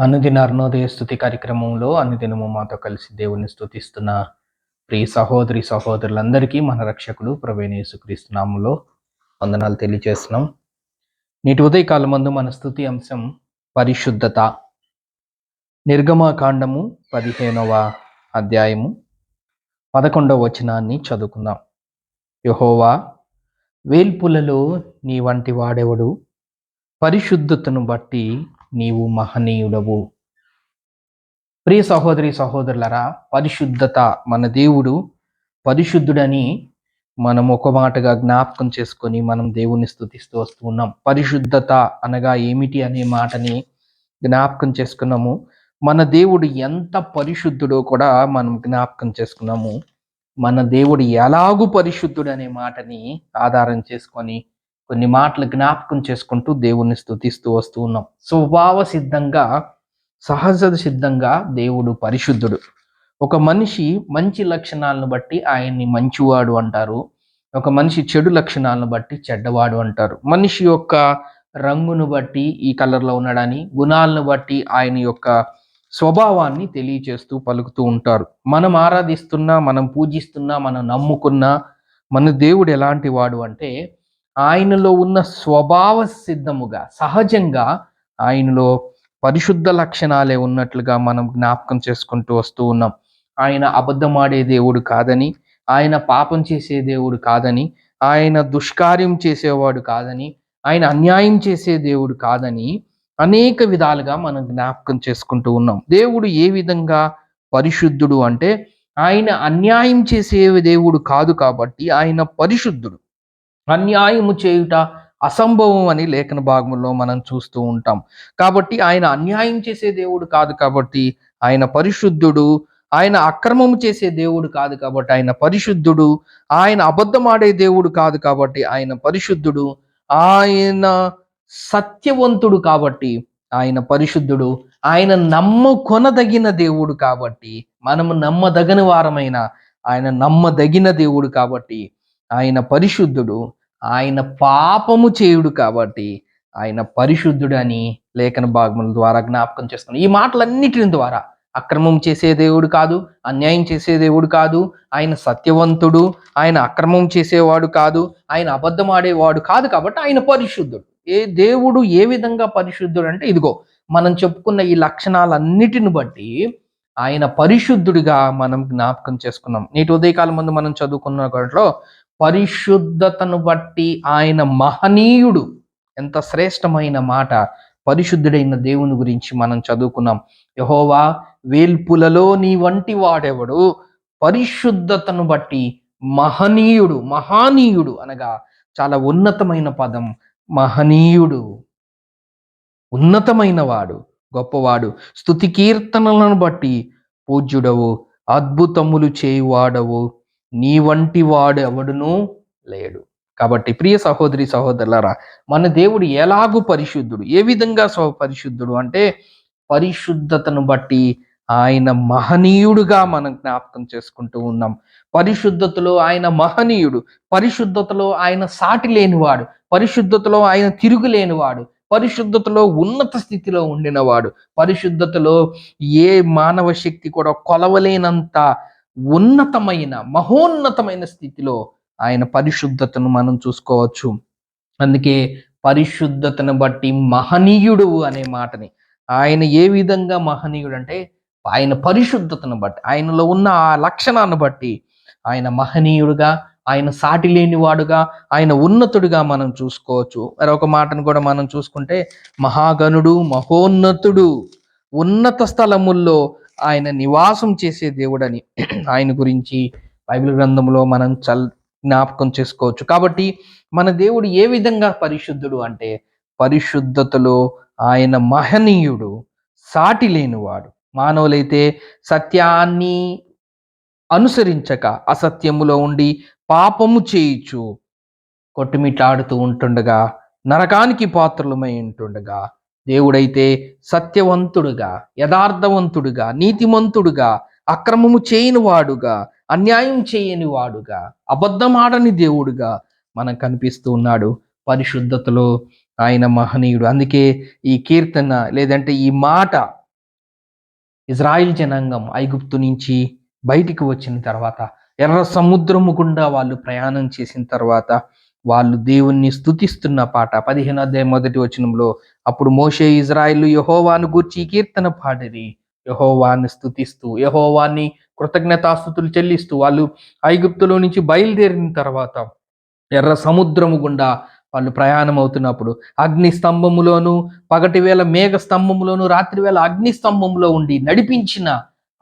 అనుదిన అరుణోదయ స్థుతి కార్యక్రమంలో అనుదినము మాతో కలిసి దేవుని స్థుతిస్తున్న ప్రియ సహోదరి సహోదరులందరికీ మన రక్షకుడు ప్రభవేణేశుక్రీస్తునాములో వందనాలు తెలియజేస్తున్నాం. నేటి ఉదయకాలం మందు మన స్థుతి అంశం పరిశుద్ధత. నిర్గమాకాండము పదిహేనవ అధ్యాయము పదకొండవ వచనాన్ని చదువుకుందాం. యహోవా వేల్పులలో నీ వంటి వాడెవడు? పరిశుద్ధతను బట్టి నీవు మహనీయుడవు. ప్రియ సహోదరి సహోదరులరా పరిశుద్ధత మన దేవుడు పరిశుద్ధుడని మనం ఒక మాటగా జ్ఞాపకం చేసుకొని మనం దేవుణ్ణి స్థుతిస్తూ వస్తూ ఉన్నాం. పరిశుద్ధత అనగా ఏమిటి అనే మాటని జ్ఞాపకం చేసుకున్నాము. మన దేవుడు ఎంత పరిశుద్ధుడో కూడా మనం జ్ఞాపకం చేసుకున్నాము. మన దేవుడు ఎలాగూ పరిశుద్ధుడు అనే మాటని ఆధారం చేసుకొని కొన్ని మాటలు జ్ఞాపకం చేసుకుంటూ దేవుణ్ణి స్థుతిస్తూ వస్తూ ఉన్నాం. స్వభావ సిద్ధంగా సహజ సిద్ధంగా దేవుడు పరిశుద్ధుడు. ఒక మనిషి మంచి లక్షణాలను బట్టి ఆయన్ని మంచివాడు అంటారు. ఒక మనిషి చెడు లక్షణాలను బట్టి చెడ్డవాడు అంటారు. మనిషి యొక్క రంగును బట్టి ఈ కలర్లో ఉన్నాడని గుణాలను బట్టి ఆయన యొక్క స్వభావాన్ని తెలియచేస్తూ పలుకుతూ ఉంటారు. మనం ఆరాధిస్తున్నా మనం పూజిస్తున్నా మనం నమ్ముకున్నా మన దేవుడు ఎలాంటి వాడు అంటే ఆయనలో ఉన్న స్వభావ సిద్ధముగా సహజంగా ఆయనలో పరిశుద్ధ లక్షణాలే ఉన్నట్లుగా మనం జ్ఞాపకం చేసుకుంటూ వస్తూ ఉన్నాం. ఆయన అబద్ధమాడే దేవుడు కాదని ఆయన పాపం చేసే దేవుడు కాదని ఆయన దుష్కార్యం చేసేవాడు కాదని ఆయన అన్యాయం చేసే దేవుడు కాదని అనేక విధాలుగా మనం జ్ఞాపకం చేసుకుంటూ ఉన్నాం. దేవుడు ఏ విధంగా పరిశుద్ధుడు అంటే ఆయన అన్యాయం చేసే దేవుడు కాదు కాబట్టి ఆయన పరిశుద్ధుడు. అన్యాయము చేయుట అసంభవం అని లేఖన భాగంలో మనం చూస్తూ ఉంటాం. కాబట్టి ఆయన అన్యాయం చేసే దేవుడు కాదు కాబట్టి ఆయన పరిశుద్ధుడు ఆయన అక్రమము చేసే దేవుడు కాదు కాబట్టి ఆయన పరిశుద్ధుడు ఆయన అబద్ధమాడే దేవుడు కాదు కాబట్టి ఆయన పరిశుద్ధుడు ఆయన సత్యవంతుడు కాబట్టి ఆయన పరిశుద్ధుడు ఆయన నమ్ముకొనదగిన దేవుడు కాబట్టి మనము నమ్మదగని వారమైన ఆయన నమ్మదగిన దేవుడు కాబట్టి ఆయన పరిశుద్ధుడు. ఆయన పాపము చేయుడు కాబట్టి ఆయన పరిశుద్ధుడు అని లేఖన భాగముల ద్వారా జ్ఞాపకం చేస్తున్నాం ఈ మాటలన్నిటి ద్వారా అక్రమం చేసే దేవుడు కాదు అన్యాయం చేసే దేవుడు కాదు ఆయన సత్యవంతుడు ఆయన అక్రమం చేసేవాడు కాదు ఆయన అబద్ధం ఆడేవాడు కాదు కాబట్టి ఆయన పరిశుద్ధుడు. ఏ దేవుడు ఏ విధంగా పరిశుద్ధుడు అంటే ఇదిగో మనం చెప్పుకున్న ఈ లక్షణాలన్నిటిని బట్టి ఆయన పరిశుద్ధుడిగా మనం జ్ఞాపకం చేసుకున్నాం. నేటి ఉదయకాలం ముందు మనం చదువుకున్న దాంట్లో పరిశుద్ధతను బట్టి ఆయన మహనీయుడు. ఎంత శ్రేష్టమైన మాట. పరిశుద్ధుడైన దేవుని గురించి మనం చదువుకున్నాం. యహోవా వేల్పులలో నీ వంటి వాడెవడు? పరిశుద్ధతను బట్టి మహనీయుడు మహానీయుడు అనగా చాలా ఉన్నతమైన పదం. మహనీయుడు. ఉన్నతమైన వాడు గొప్పవాడు. స్థుతి కీర్తనలను బట్టి పూజ్యుడవు అద్భుతములు చేయువాడవు. నీ వంటి వాడు ఎవడునూ లేడు. కాబట్టి ప్రియ సహోదరి సహోదరులరా మన దేవుడు ఎలాగూ పరిశుద్ధుడు ఏ విధంగా స్వ పరిశుద్ధుడు అంటే పరిశుద్ధతను బట్టి ఆయన మహనీయుడుగా మనం జ్ఞాపకం చేసుకుంటూ ఉన్నాం. పరిశుద్ధతలో ఆయన మహనీయుడు పరిశుద్ధతలో ఆయన సాటి లేనివాడు పరిశుద్ధతలో ఆయన తిరుగులేనివాడు పరిశుద్ధతలో ఉన్నత స్థితిలో ఉండినవాడు పరిశుద్ధతలో ఏ మానవ శక్తి కూడా కొలవలేనంత ఉన్నతమైన మహోన్నతమైన స్థితిలో ఆయన పరిశుద్ధతను మనం చూసుకోవచ్చు. అందుకే పరిశుద్ధతను బట్టి మహనీయుడు అనే మాటని. ఆయన ఏ విధంగా మహనీయుడు అంటే ఆయన పరిశుద్ధతను బట్టి ఆయనలో ఉన్న ఆ లక్షణాన్ని బట్టి ఆయన మహనీయుడుగా ఆయన సాటి లేనివాడుగా ఆయన ఉన్నతుడిగా మనం చూసుకోవచ్చు. మరొక మాటను కూడా మనం చూసుకుంటే మహాగణుడు మహోన్నతుడు ఉన్నత స్థలముల్లో ఆయన నివాసం చేసే దేవుడని ఆయన గురించి బైబిల్ గ్రంథంలో మనం చల్ జ్ఞాపకం చేసుకోవచ్చు. కాబట్టి మన దేవుడు ఏ విధంగా పరిశుద్ధుడు అంటే పరిశుద్ధతలో ఆయన మహనీయుడు సాటి లేనివాడు. మానవులైతే సత్యాన్ని అనుసరించక అసత్యములో ఉండి పాపము చేయిచు కొట్టుమిట్లాడుతూ ఉంటుండగా నరకానికి పాత్రలమై ఉంటుండగా దేవుడైతే సత్యవంతుడుగా యథార్థవంతుడుగా నీతిమంతుడుగా అక్రమము చేయని వాడుగా అన్యాయం చేయని వాడుగా అబద్ధమాడని దేవుడుగా మనం కనిపిస్తూ ఉన్నాడు పరిశుద్ధతలో ఆయన మహనీయుడు. అందుకే ఈ కీర్తన లేదంటే ఈ మాట ఇజ్రాయిల్ జనాంగం ఐగుప్తు నుంచి బయటికి వచ్చిన తర్వాత ఎర్ర సముద్రము గుండా వాళ్ళు ప్రయాణం చేసిన తర్వాత వాళ్ళు దేవుణ్ణి స్థుతిస్తున్న పాట. పదిహేను అధ్యాయం మొదటి వచనంలో అప్పుడు మోషే ఇజ్రాయిల్ యహోవాను గూర్చి కీర్తన పాడిరి. యహోవాన్ని స్థుతిస్తూ యహోవాన్ని కృతజ్ఞతాస్థుతులు చెల్లిస్తూ వాళ్ళు ఐగుప్తులో నుంచి బయలుదేరిన తర్వాత ఎర్ర సముద్రము గుండా వాళ్ళు ప్రయాణం అవుతున్నప్పుడు అగ్ని స్తంభములోను పగటి వేళ మేఘ స్తంభములోను రాత్రి వేళ అగ్ని స్తంభంలో ఉండి నడిపించిన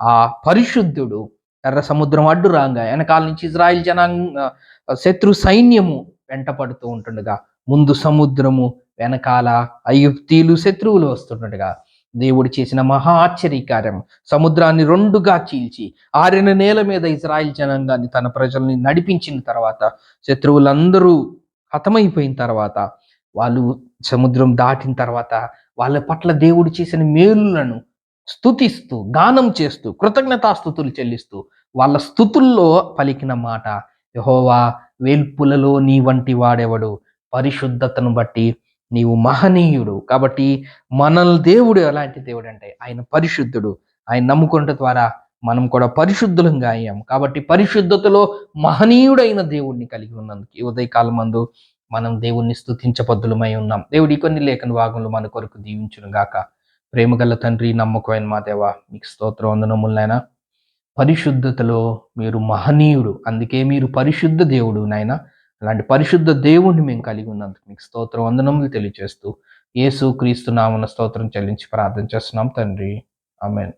ఆ పరిశుద్ధుడు ఎర్ర సముద్రం అడ్డు రాగా వెనకాల నుంచి ఇజ్రాయిల్ జనాంగ శత్రు సైన్యము వెంటపడుతూ ఉంటుండగా ముందు సముద్రము వెనకాల అయుక్తీలు శత్రువులు వస్తుండగా దేవుడు చేసిన మహా ఆశ్చర్యకార్యం. సముద్రాన్ని రెండుగా చీల్చి ఆరిన నేల మీద ఇజ్రాయిల్ జనాంగాన్ని తన ప్రజల్ని నడిపించిన తర్వాత శత్రువులందరూ హతమైపోయిన తర్వాత వాళ్ళు సముద్రం దాటిన తర్వాత వాళ్ళ పట్ల దేవుడు చేసిన మేలులను స్తుతిస్తూ గానం చేస్తూ కృతజ్ఞతాస్థుతులు చెల్లిస్తూ వాళ్ళ స్థుతుల్లో పలికిన మాట యహోవా వేల్పులలో నీ వంటి వాడెవడు? పరిశుద్ధతను బట్టి నీవు మహనీయుడు. కాబట్టి మనల్ దేవుడు ఎలాంటి దేవుడు అంటే ఆయన పరిశుద్ధుడు. ఆయన నమ్ముకుంట ద్వారా మనం కూడా పరిశుద్ధులంగా అయ్యాం. కాబట్టి పరిశుద్ధతలో మహనీయుడైన దేవుడిని కలిగి ఉన్నందుకు ఈ ఉదయకాలం మందు మనం దేవుణ్ణి స్తుతించబద్దులమై ఉన్నాం. దేవుడి కొన్ని లేఖన భాగంలో మన కొరకు దీవించును గాక ప్రేమగల తండ్రి నమ్మకమైన మా దేవ మీకు స్తోత్రం వందనములైనా పరిశుద్ధతలో మీరు మహనీయుడు. అందుకే మీరు పరిశుద్ధ దేవుడు నాయన. అలాంటి పరిశుద్ధ దేవుణ్ణి మేము కలిగి ఉన్నందుకు మీకు స్తోత్రం వందనములు తెలియజేస్తూ యేసు క్రీస్తు నామన స్తోత్రం చెల్లించి ప్రార్థన చేస్తున్నాం తండ్రి. ఆమెన్.